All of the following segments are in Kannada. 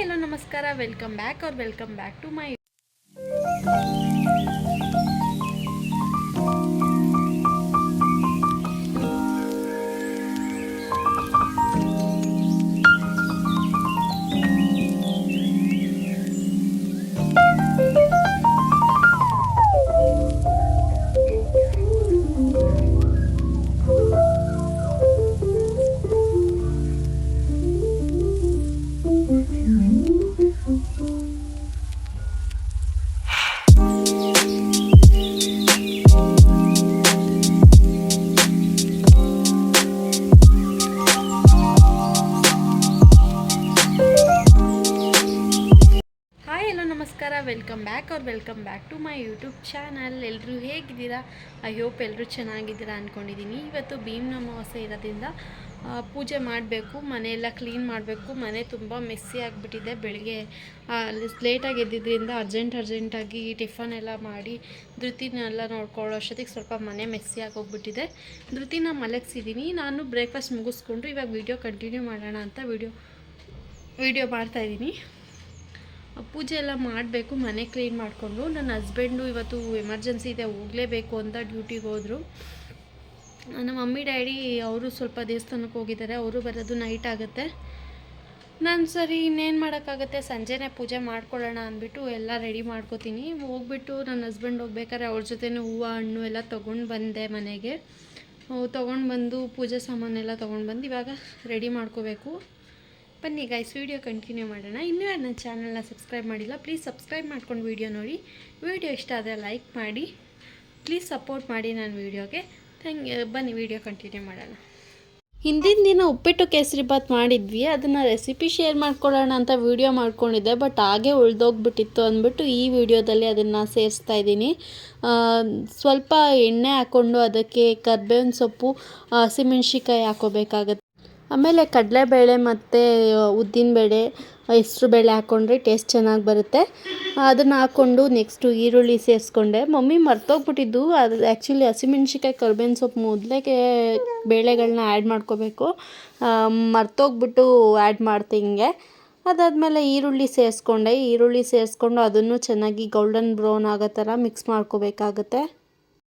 ಹಲೋ ನಮಸ್ಕಾರ. ವೆಲ್ಕಮ್ ಬ್ಯಾಕ್ ಅವ್ರ welcome back to my welcome back our welcome back to my YouTube channel. ಎಲ್ಲರೂ ಹೇಗಿದ್ದೀರಾ? ಐ ಹೋಪ್ ಎಲ್ಲರೂ ಚೆನ್ನಾಗಿದ್ದೀರಾ ಅಂದ್ಕೊಂಡಿದ್ದೀನಿ ಇವತ್ತು ಭೀಮ್ ಅಮಾವಾಸ್ಯೆ ಇರೋದ್ರಿಂದ ಪೂಜೆ ಮಾಡಬೇಕು, ಮನೆಯೆಲ್ಲ ಕ್ಲೀನ್ ಮಾಡಬೇಕು. ಮನೆ ತುಂಬ ಮೆಸ್ಸಿ ಆಗಿಬಿಟ್ಟಿದೆ. ಬೆಳಗ್ಗೆ ಲೇಟಾಗಿ ಎದ್ದಿದ್ದರಿಂದ ಅರ್ಜೆಂಟ್ ಅರ್ಜೆಂಟಾಗಿ ಟಿಫನ್ ಎಲ್ಲ ಮಾಡಿ ಧೃತಿನೆಲ್ಲ ನೋಡ್ಕೊಳ್ಳೋ ಅಷ್ಟೊತ್ತಿಗೆ ಸ್ವಲ್ಪ ಮನೆ ಮೆಸ್ಸಿ ಆಗೋಗ್ಬಿಟ್ಟಿದೆ. ಧೃತಿನ ಮಲಗಿಸಿದ್ದೀನಿ. ನಾನು ಬ್ರೇಕ್ಫಾಸ್ಟ್ ಮುಗಿಸ್ಕೊಂಡು ಇವಾಗ ವೀಡಿಯೋ ಕಂಟಿನ್ಯೂ ಮಾಡೋಣ ಅಂತ ವಿಡಿಯೋ ವೀಡಿಯೋ ಮಾಡ್ತಾಯಿದ್ದೀನಿ ಪೂಜೆ ಎಲ್ಲ ಮಾಡಬೇಕು, ಮನೆ ಕ್ಲೀನ್ ಮಾಡಿಕೊಂಡು. ನನ್ನ ಹಸ್ಬೆಂಡು ಇವತ್ತು ಎಮರ್ಜೆನ್ಸಿ ಇದೆ, ಹೋಗಲೇಬೇಕು ಅಂತ ಡ್ಯೂಟಿಗೆ ಹೋದರು. ನಮ್ಮ ಮಮ್ಮಿ ಡ್ಯಾಡಿ ಅವರು ಸ್ವಲ್ಪ ದೇವಸ್ಥಾನಕ್ಕೆ ಹೋಗಿದ್ದಾರೆ, ಅವರು ಬರೋದು ನೈಟ್ ಆಗುತ್ತೆ. ನಾನು ಸರಿ, ಇನ್ನೇನು ಮಾಡೋಕ್ಕಾಗತ್ತೆ? ಸಂಜೆನೇ ಪೂಜೆ ಮಾಡ್ಕೊಳ್ಳೋಣ ಅಂದ್ಬಿಟ್ಟು ಎಲ್ಲ ರೆಡಿ ಮಾಡ್ಕೋತೀನಿ. ಹೋಗ್ಬಿಟ್ಟು ನನ್ನ ಹಸ್ಬೆಂಡ್ ಹೋಗ್ಬೇಕಾದ್ರೆ ಅವ್ರ ಜೊತೆನೂ ಹೂವು, ಹಣ್ಣು ಎಲ್ಲ ತೊಗೊಂಡು ಬಂದೆ ಮನೆಗೆ. ತೊಗೊಂಡು ಬಂದು ಪೂಜೆ ಸಾಮಾನೆಲ್ಲ ತೊಗೊಂಡು ಬಂದು ಇವಾಗ ರೆಡಿ ಮಾಡ್ಕೋಬೇಕು. ಬನ್ನಿ ಗೈಸ್ ವಿಡಿಯೋ ಕಂಟಿನ್ಯೂ ಮಾಡೋಣ. ಇನ್ನೂ ಯಾರು ನನ್ನ ಚಾನಲ್ನ ಸಬ್ಸ್ಕ್ರೈಬ್ ಮಾಡಿಲ್ಲ ಪ್ಲೀಸ್ ಸಬ್ಸ್ಕ್ರೈಬ್ ಮಾಡ್ಕೊಂಡು ವೀಡಿಯೋ ನೋಡಿ. ವಿಡಿಯೋ ಇಷ್ಟ ಆದರೆ ಲೈಕ್ ಮಾಡಿ. ಪ್ಲೀಸ್ ಸಪೋರ್ಟ್ ಮಾಡಿ ನನ್ನ ವಿಡಿಯೋಗೆ ಥ್ಯಾಂಕ್ ಬನ್ನಿ ವಿಡಿಯೋ ಕಂಟಿನ್ಯೂ ಮಾಡೋಣ. ಹಿಂದಿನ ದಿನ ಉಪ್ಪಿಟ್ಟು ಕೇಸರಿ ಬಾತ್ ಮಾಡಿದ್ವಿ. ಅದನ್ನು ರೆಸಿಪಿ ಶೇರ್ ಮಾಡ್ಕೊಳ್ಳೋಣ ಅಂತ ವಿಡಿಯೋ ಮಾಡ್ಕೊಂಡಿದ್ದೆ ಬಟ್ ಹಾಗೆ ಉಳ್ದೋಗ್ಬಿಟ್ಟಿತ್ತು ಅಂದ್ಬಿಟ್ಟು ಈ ವಿಡಿಯೋದಲ್ಲಿ ಅದನ್ನು ಸೇರಿಸ್ತಾ ಇದ್ದೀನಿ. ಸ್ವಲ್ಪ ಎಣ್ಣೆ ಹಾಕ್ಕೊಂಡು ಅದಕ್ಕೆ ಕರ್ಬೇವಿನ ಸೊಪ್ಪು ಹಸಿಮೆಣ್ಸಿಕಾಯಿ ಹಾಕೋಬೇಕಾಗತ್ತೆ. ಆಮೇಲೆ ಕಡಲೆಬೇಳೆ ಮತ್ತು ಉದ್ದಿನಬೇಳೆ ಹೆಸ್ರುಬೇಳೆ ಹಾಕ್ಕೊಂಡ್ರೆ ಟೇಸ್ಟ್ ಚೆನ್ನಾಗಿ ಬರುತ್ತೆ. ಅದನ್ನು ಹಾಕ್ಕೊಂಡು ನೆಕ್ಸ್ಟು ಈರುಳ್ಳಿ ಸೇರಿಸ್ಕೊಂಡೆ. ಮಮ್ಮಿ ಮರ್ತೋಗ್ಬಿಟ್ಟಿದ್ದು. ಅದು ಆ್ಯಕ್ಚುಲಿ ಹಸಿಮೆಣ್ಸಿಕಾಯಿ ಕರ್ಬೇವಿನ ಸೊಪ್ಪು ಮೊದಲಿಗೆ ಬೇಳೆಗಳನ್ನ ಆ್ಯಡ್ ಮಾಡ್ಕೋಬೇಕು. ಮರ್ತೋಗ್ಬಿಟ್ಟು ಆ್ಯಡ್ ಮಾಡ್ತೆ ಹಿಂಗೆ. ಅದಾದಮೇಲೆ ಈರುಳ್ಳಿ ಸೇರಿಸ್ಕೊಂಡೆ. ಈರುಳ್ಳಿ ಸೇರಿಸ್ಕೊಂಡು ಅದನ್ನು ಚೆನ್ನಾಗಿ ಗೋಲ್ಡನ್ ಬ್ರೌನ್ ಆಗೋ ಥರ ಮಿಕ್ಸ್ ಮಾಡ್ಕೋಬೇಕಾಗತ್ತೆ.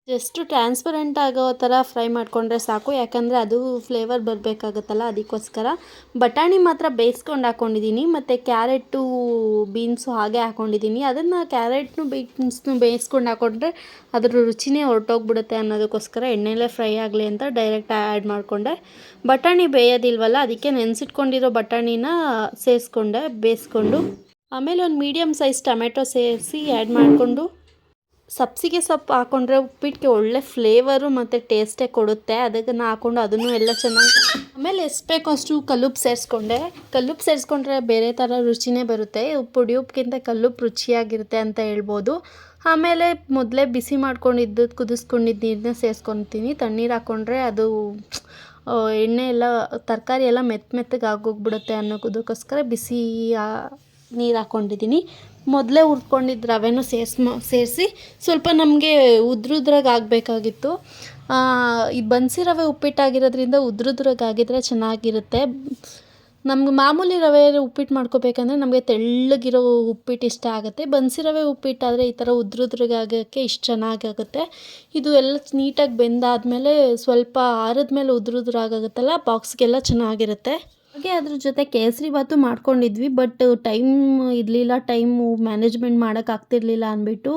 ಜಸ್ಟ್ ಟ್ರಾನ್ಸ್ಪರೆಂಟ್ ಆಗೋ ಥರ ಫ್ರೈ ಮಾಡಿಕೊಂಡ್ರೆ ಸಾಕು. ಯಾಕಂದರೆ ಅದು ಫ್ಲೇವರ್ ಬರಬೇಕಾಗುತ್ತಲ್ಲ ಅದಕ್ಕೋಸ್ಕರ. ಬಟಾಣಿ ಮಾತ್ರ ಬೇಯಿಸ್ಕೊಂಡು ಹಾಕ್ಕೊಂಡಿದ್ದೀನಿ ಮತ್ತು ಕ್ಯಾರೆಟು, ಬೀನ್ಸು ಹಾಗೆ ಹಾಕ್ಕೊಂಡಿದ್ದೀನಿ ಅದನ್ನು ಕ್ಯಾರೆಟ್ನು ಬೀನ್ಸ್ನು ಬೇಯಿಸ್ಕೊಂಡು ಹಾಕ್ಕೊಂಡ್ರೆ ಅದ್ರ ರುಚಿನೇ ಹೊರಟೋಗ್ಬಿಡುತ್ತೆ ಅನ್ನೋದಕ್ಕೋಸ್ಕರ ಎಣ್ಣೆಲೇ ಫ್ರೈ ಆಗಲಿ ಅಂತ ಡೈರೆಕ್ಟ್ ಆ್ಯಡ್ ಮಾಡಿಕೊಂಡೆ. ಬಟಾಣಿ ಬೇಯೋದಿಲ್ವಲ್ಲ, ಅದಕ್ಕೆ ನೆನೆಸಿಟ್ಕೊಂಡಿರೋ ಬಟಾಣಿನ ಸೇರಿಸ್ಕೊಂಡೆ, ಬೇಯಿಸ್ಕೊಂಡು. ಆಮೇಲೆ ಒಂದು ಮೀಡಿಯಮ್ ಸೈಜ್ ಟೊಮೆಟೊ ಸೇರಿಸಿ ಆ್ಯಡ್ ಮಾಡಿಕೊಂಡು ಸಬ್ಸಿಗೆ ಸೊಪ್ಪು ಹಾಕೊಂಡ್ರೆ ಉಪ್ಪಿಟ್ಟಿಗೆ ಒಳ್ಳೆ ಫ್ಲೇವರು ಮತ್ತು ಟೇಸ್ಟೇ ಕೊಡುತ್ತೆ. ಅದನ್ನು ಹಾಕ್ಕೊಂಡು ಅದನ್ನು ಎಲ್ಲ ಚೆನ್ನಾಗಿ ಆಮೇಲೆ ಎಷ್ಟು ಬೇಕೋ ಅಷ್ಟು ಕಲ್ಲುಪ್ಪು ಸೇರಿಸ್ಕೊಂಡೆ. ಕಲ್ಲುಪ್ಪು ಸೇರಿಸ್ಕೊಂಡ್ರೆ ಬೇರೆ ಥರ ರುಚಿನೇ ಬರುತ್ತೆ. ಪುಡಿ ಉಪ್ಪಿಗಿಂತ ಕಲ್ಲುಪ್ಪು ರುಚಿಯಾಗಿರುತ್ತೆ ಅಂತ ಹೇಳ್ಬೋದು. ಆಮೇಲೆ ಮೊದಲೇ ಬಿಸಿ ಮಾಡ್ಕೊಂಡಿದ್ದು, ಕುದಿಸ್ಕೊಂಡಿದ್ದು ನೀರನ್ನ ಸೇರಿಸ್ಕೊತೀನಿ. ತಣ್ಣೀರು ಹಾಕ್ಕೊಂಡ್ರೆ ಅದು ಎಣ್ಣೆ ಎಲ್ಲ, ತರಕಾರಿ ಎಲ್ಲ ಮೆತ್ತ ಮೆತ್ತಗೆ ಆಗೋಗ್ಬಿಡುತ್ತೆ ಅನ್ನೋದಕ್ಕೋಸ್ಕರ ಬಿಸಿ ನೀರು ಹಾಕ್ಕೊಂಡಿದ್ದೀನಿ ಮೊದಲೇ ಹುರ್ಕೊಂಡಿದ್ದು ರವೆನೂ ಸೇರ್ಸ್ ಸೇರಿಸಿ ಸ್ವಲ್ಪ ನಮಗೆ ಉದ್ರುದ್ರಾಗ ಆಗಬೇಕಾಗಿತ್ತು ಈ ಬನ್ಸಿ ರವೆ ಉಪ್ಪಿಟ್ಟಾಗಿರೋದ್ರಿಂದ ಉದ್ರುದ್ರಾಗ ಆಗಿದ್ರೆ ಚೆನ್ನಾಗಿರುತ್ತೆ. ನಮ್ಗೆ ಮಾಮೂಲಿ ರವೆ ಉಪ್ಪಿಟ್ಟು ಮಾಡ್ಕೋಬೇಕಂದ್ರೆ ನಮಗೆ ತೆಳ್ಳಗಿರೋ ಉಪ್ಪಿಟ್ಟು ಇಷ್ಟ ಆಗುತ್ತೆ. ಬನ್ಸಿ ರವೆ ಉಪ್ಪಿಟ್ಟಾದರೆ ಈ ಥರ ಉದ್ರುದ್ರಗಾಗೋಕ್ಕೆ ಇಷ್ಟು ಚೆನ್ನಾಗಾಗುತ್ತೆ. ಇದು ಎಲ್ಲ ನೀಟಾಗಿ ಬೆಂದಾದಮೇಲೆ ಸ್ವಲ್ಪ ಆರಿದ್ಮೇಲೆ ಉದ್ರುದ್ರಾಗತ್ತಲ್ಲ ಬಾಕ್ಸ್ಗೆಲ್ಲ ಚೆನ್ನಾಗಿರುತ್ತೆ. ಹಾಗೆ ಅದ್ರ ಜೊತೆ ಕೇಸರಿ ಭಾತು ಮಾಡ್ಕೊಂಡಿದ್ವಿ ಬಟ್ ಟೈಮ್ ಇರಲಿಲ್ಲ ಟೈಮು ಮ್ಯಾನೇಜ್ಮೆಂಟ್ ಮಾಡೋಕ್ಕಾಗ್ತಿರ್ಲಿಲ್ಲ ಅಂದ್ಬಿಟ್ಟು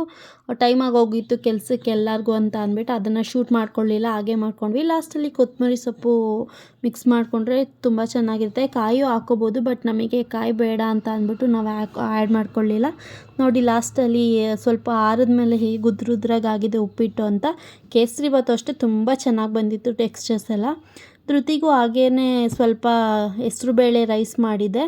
ಟೈಮ್ ಆಗೋಗಿತ್ತು ಕೆಲಸಕ್ಕೆ ಎಲ್ಲರಿಗೂ ಅಂತ ಅಂದ್ಬಿಟ್ಟು ಅದನ್ನು ಶೂಟ್ ಮಾಡ್ಕೊಳ್ಳಿಲ್ಲ, ಹಾಗೆ ಮಾಡ್ಕೊಂಡ್ವಿ. ಲಾಸ್ಟಲ್ಲಿ ಕೊತ್ತಂಬರಿ ಸೊಪ್ಪು ಮಿಕ್ಸ್ ಮಾಡಿಕೊಂಡ್ರೆ ತುಂಬ ಚೆನ್ನಾಗಿರುತ್ತೆ. ಕಾಯು ಹಾಕೋಬೋದು ಬಟ್ ನಮಗೆ ಕಾಯಿ ಬೇಡ ಅಂತ ಅಂದ್ಬಿಟ್ಟು ನಾವು ಹಾಕೋ ಆ್ಯಡ್ ಮಾಡ್ಕೊಳ್ಳಿಲ್ಲ. ನೋಡಿ ಲಾಸ್ಟಲ್ಲಿ ಸ್ವಲ್ಪ ಆರಿದ್ಮೇಲೆ ಹೇಗೆ ಆಗಿದೆ ಉಪ್ಪಿಟ್ಟು ಅಂತ. ಕೇಸರಿ ಭಾತು ಅಷ್ಟೇ ತುಂಬ ಚೆನ್ನಾಗಿ ಬಂದಿತ್ತು ಟೆಕ್ಸ್ಚರ್ಸ್ ಎಲ್ಲ. ಧೃತಿಗೂ ಹಾಗೇ ಸ್ವಲ್ಪ ಹೆಸ್ರುಬೇಳೆ ರೈಸ್ ಮಾಡಿದೆ.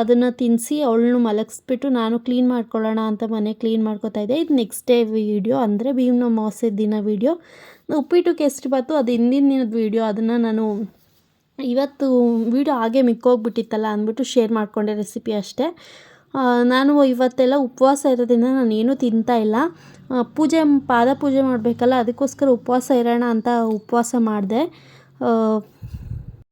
ಅದನ್ನು ತಿನ್ನಿಸಿ ಅವಳನ್ನು ಮಲಗಿಸ್ಬಿಟ್ಟು ನಾನು ಕ್ಲೀನ್ ಮಾಡ್ಕೊಳ್ಳೋಣ ಅಂತ ಮನೆ ಕ್ಲೀನ್ ಮಾಡ್ಕೋತಾ ಇದ್ದೆ. ಇದು ನೆಕ್ಸ್ಟ್ ಡೇ ವೀಡಿಯೋ ಅಂದರೆ ಭೀಮ್ನ ಅಮಾವಾಸ್ಯೆ ದಿನ ವೀಡಿಯೋ ಉಪ್ಪಿಟ್ಟು ಕೇಸರಿ ಬಾತು? ಅದು ಹಿಂದಿನ ದಿನದ ವೀಡಿಯೋ ಅದನ್ನು ನಾನು ಇವತ್ತು ವೀಡಿಯೋ ಹಾಗೆ ಮಿಕ್ಕೋಗ್ಬಿಟ್ಟಿತ್ತಲ್ಲ ಅಂದ್ಬಿಟ್ಟು ಶೇರ್ ಮಾಡಿಕೊಂಡೆ ರೆಸಿಪಿ ಅಷ್ಟೇ. ನಾನು ಇವತ್ತೆಲ್ಲ ಉಪವಾಸ ಇರೋದ್ರಿಂದ ನಾನು ಏನೂ ತಿಂತಾ ಇಲ್ಲ. ಪೂಜೆ ಪಾದ ಪೂಜೆ ಮಾಡಬೇಕಲ್ಲ, ಅದಕ್ಕೋಸ್ಕರ ಉಪವಾಸ ಇರೋಣ ಅಂತ ಉಪವಾಸ ಮಾಡಿದೆ.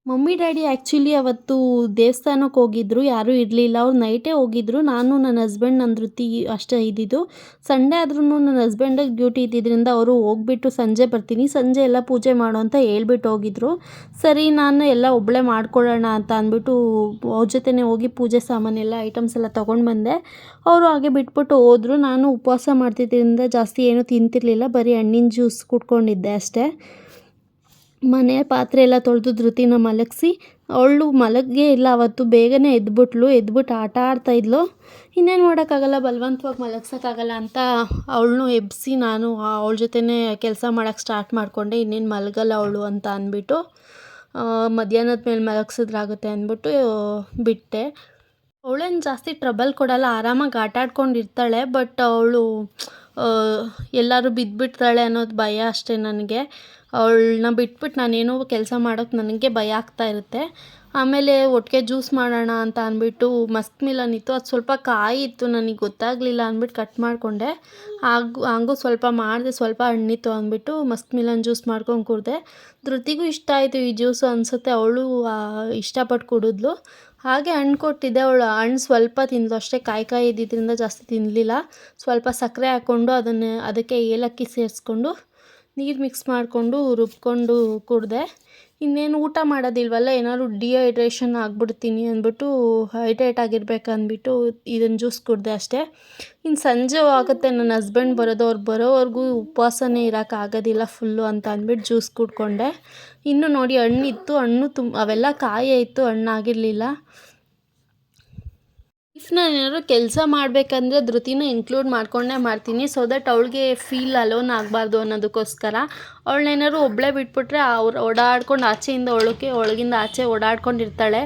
ಮಮ್ಮಿ, ಡ್ಯಾಡಿ ಆ್ಯಕ್ಚುಲಿ ಅವತ್ತು ದೇವಸ್ಥಾನಕ್ಕೆ ಹೋಗಿದ್ರು, ಯಾರೂ ಇರಲಿಲ್ಲ. ಅವ್ರು ನೈಟೇ ಹೋಗಿದ್ರು. ನಾನು, ನನ್ನ ಹಸ್ಬೆಂಡ್ ನನ್ನ ವೃತ್ತಿ ಅಷ್ಟೇ ಇದ್ದಿದ್ದು. ಸಂಡೇ ಆದ್ರೂ ನನ್ನ ಹಸ್ಬೆಂಡಿಗೆ ಡ್ಯೂಟಿ ಇದ್ದಿದ್ದರಿಂದ ಅವರು ಹೋಗ್ಬಿಟ್ಟು ಸಂಜೆ ಬರ್ತೀನಿ. ಸಂಜೆ ಎಲ್ಲ ಪೂಜೆ ಮಾಡು ಅಂತ ಹೇಳ್ಬಿಟ್ಟು ಹೋಗಿದ್ರು. ಸರಿ, ನಾನು ಎಲ್ಲ ಒಬ್ಬಳೆ ಮಾಡ್ಕೊಳ್ಳೋಣ ಅಂತ ಅಂದ್ಬಿಟ್ಟು ಅವ್ರ ಜೊತೆನೇ ಹೋಗಿ ಪೂಜೆ ಸಾಮಾನೆಲ್ಲ ಐಟಮ್ಸ್ ಎಲ್ಲ ತೊಗೊಂಡು ಬಂದೆ. ಅವರು ಹಾಗೆ ಬಿಟ್ಬಿಟ್ಟು ಹೋದರು. ನಾನು ಉಪವಾಸ ಮಾಡ್ತಿದ್ದರಿಂದ ಜಾಸ್ತಿ ಏನೂ ತಿಂತಿರಲಿಲ್ಲ. ಬರೀ ಹಣ್ಣಿನ ಜ್ಯೂಸ್ ಕುಡ್ಕೊಂಡಿದ್ದೆ ಅಷ್ಟೇ. ಮನೆ ಪಾತ್ರೆ ಎಲ್ಲ ತೊಳೆದು ಧೃತಿನ ಮಲಗಿಸಿ, ಅವಳು ಮಲಗೇ ಇಲ್ಲ, ಅವತ್ತು ಬೇಗನೆ ಎದ್ಬಿಟ್ಲು ಎದ್ಬಿಟ್ಟು ಆಟ ಆಡ್ತಾಯಿದ್ಲು ಇನ್ನೇನು ಮಾಡೋಕ್ಕಾಗಲ್ಲ, ಬಲವಂತವಾಗಿ ಮಲಗ್ಸೋಕ್ಕಾಗಲ್ಲ ಅಂತ ಅವಳನ್ನು ಎಬ್ಬಿಸಿ ನಾನು ಅವಳ ಜೊತೆನೇ ಕೆಲಸ ಮಾಡೋಕ್ಕೆ ಸ್ಟಾರ್ಟ್ ಮಾಡಿಕೊಂಡೆ, ಇನ್ನೇನು ಮಲಗಲ್ಲ ಅವಳು ಅಂತ ಅಂದ್ಬಿಟ್ಟು ಮಧ್ಯಾಹ್ನದ ಮೇಲೆ ಮಲಗಿಸಿದ್ರಾಗುತ್ತೆ ಅಂದ್ಬಿಟ್ಟು ಬಿಟ್ಟೆ. ಅವಳೇನು ಜಾಸ್ತಿ ಟ್ರಬಲ್ ಕೊಡಲ್ಲ, ಆರಾಮಾಗಿ ಆಟ ಆಡ್ಕೊಂಡು ಇರ್ತಾಳೆ ಬಟ್ ಅವಳು ಎಲ್ಲರೂ ಬಿದ್ದುಬಿಡ್ತಾಳೆ ಅನ್ನೋದು ಭಯ ಅಷ್ಟೇ ನನಗೆ. ಅವಳನ್ನ ಬಿಟ್ಬಿಟ್ಟು ನಾನೇನೋ ಕೆಲಸ ಮಾಡೋಕ್ಕೆ ನನಗೆ ಭಯ ಆಗ್ತಾ ಇರುತ್ತೆ. ಆಮೇಲೆ ಒಟ್ಟಿಗೆ ಜ್ಯೂಸ್ ಮಾಡೋಣ ಅಂತ ಅಂದ್ಬಿಟ್ಟು ಮಸ್ಕ್ ಮಿಲನ್ ಇತ್ತು. ಅದು ಸ್ವಲ್ಪ ಕಾಯಿ ಇತ್ತು, ನನಗೆ ಗೊತ್ತಾಗಲಿಲ್ಲ ಅಂದ್ಬಿಟ್ಟು ಕಟ್ ಮಾಡಿಕೊಂಡೆ. ಹಾಗೂ ಹಂಗೂ ಸ್ವಲ್ಪ ಮಾಡಿದೆ, ಸ್ವಲ್ಪ ಹಣ್ಣಿತ್ತು ಅಂದ್ಬಿಟ್ಟು ಮಸ್ಕ್ ಮಿಲನ್ ಜ್ಯೂಸ್ ಮಾಡ್ಕೊಂಡು ಕುಡಿದೆ. ಧೃತಿಗೂ ಇಷ್ಟ ಆಯಿತು ಈ ಜ್ಯೂಸು ಅನಿಸುತ್ತೆ, ಅವಳು ಇಷ್ಟಪಟ್ಟು ಕುಡಿದ್ಲು. ಹಾಗೆ ಹಣ್ಣು ಕೊಟ್ಟಿದ್ದೆ, ಅವಳು ಹಣ್ಣು ಸ್ವಲ್ಪ ತಿಂದಳು. ಅಷ್ಟೇ ಕಾಯಿ ಕಾಯಿ ಇದ್ದಿದ್ದರಿಂದ ಜಾಸ್ತಿ ತಿನ್ನಲಿಲ್ಲ ಸ್ವಲ್ಪ ಸಕ್ಕರೆ ಹಾಕ್ಕೊಂಡು ಅದನ್ನು, ಅದಕ್ಕೆ ಏಲಕ್ಕಿ ಸೇರಿಸ್ಕೊಂಡು ನೀರು ಮಿಕ್ಸ್ ಮಾಡಿಕೊಂಡು ರುಬ್ಕೊಂಡು ಕುಡಿದೆ. ಇನ್ನೇನು ಊಟ ಮಾಡೋದಿಲ್ವಲ್ಲ, ಏನಾದ್ರು ಡಿಹೈಡ್ರೇಷನ್ ಆಗಿಬಿಡ್ತೀನಿ ಅಂದ್ಬಿಟ್ಟು ಹೈಡ್ರೇಟ್ ಆಗಿರ್ಬೇಕು ಅಂದ್ಬಿಟ್ಟು ಇದನ್ನು ಜ್ಯೂಸ್ ಕುಡಿದೆ ಅಷ್ಟೇ. ಇನ್ನು ಸಂಜೆ ಆಗುತ್ತೆ, ನನ್ನ ಹಸ್ಬೆಂಡ್ ಬರೋದು ಅವ್ರು ಬರೋವರೆಗೂ ಉಪವಾಸನೇ ಇರೋಕ್ಕಾಗೋದಿಲ್ಲ ಫುಲ್ಲು ಅಂತ ಅಂದ್ಬಿಟ್ಟು ಜ್ಯೂಸ್ ಕುಡ್ಕೊಂಡೆ. ಇನ್ನು ನೋಡಿ ಹಣ್ಣಿತ್ತು, ಹಣ್ಣು ತುಂಬ ಅವೆಲ್ಲ ಕಾಯೇ ಇತ್ತು, ಹಣ್ಣಾಗಿರಲಿಲ್ಲ. ಇಫ್ ನಾನು ಏನಾದ್ರು ಕೆಲಸ ಮಾಡಬೇಕಂದ್ರೆ ಧೃತಿನ ಇನ್ಕ್ಲೂಡ್ ಮಾಡಿಕೊಂಡೇ ಮಾಡ್ತೀನಿ ಸೊ ದಟ್ ಅವಳಿಗೆ ಫೀಲ್ ಅಲೋನ್ ಆಗಬಾರ್ದು ಅನ್ನೋದಕ್ಕೋಸ್ಕರ. ಅವಳನ್ನೇನಾದ್ರು ಒಬ್ಬಳೇ ಬಿಟ್ಬಿಟ್ರೆ ಅವ್ರು ಓಡಾಡ್ಕೊಂಡು ಆಚೆಯಿಂದ ಒಳಕ್ಕೆ, ಒಳಗಿಂದ ಆಚೆ ಓಡಾಡ್ಕೊಂಡಿರ್ತಾಳೆ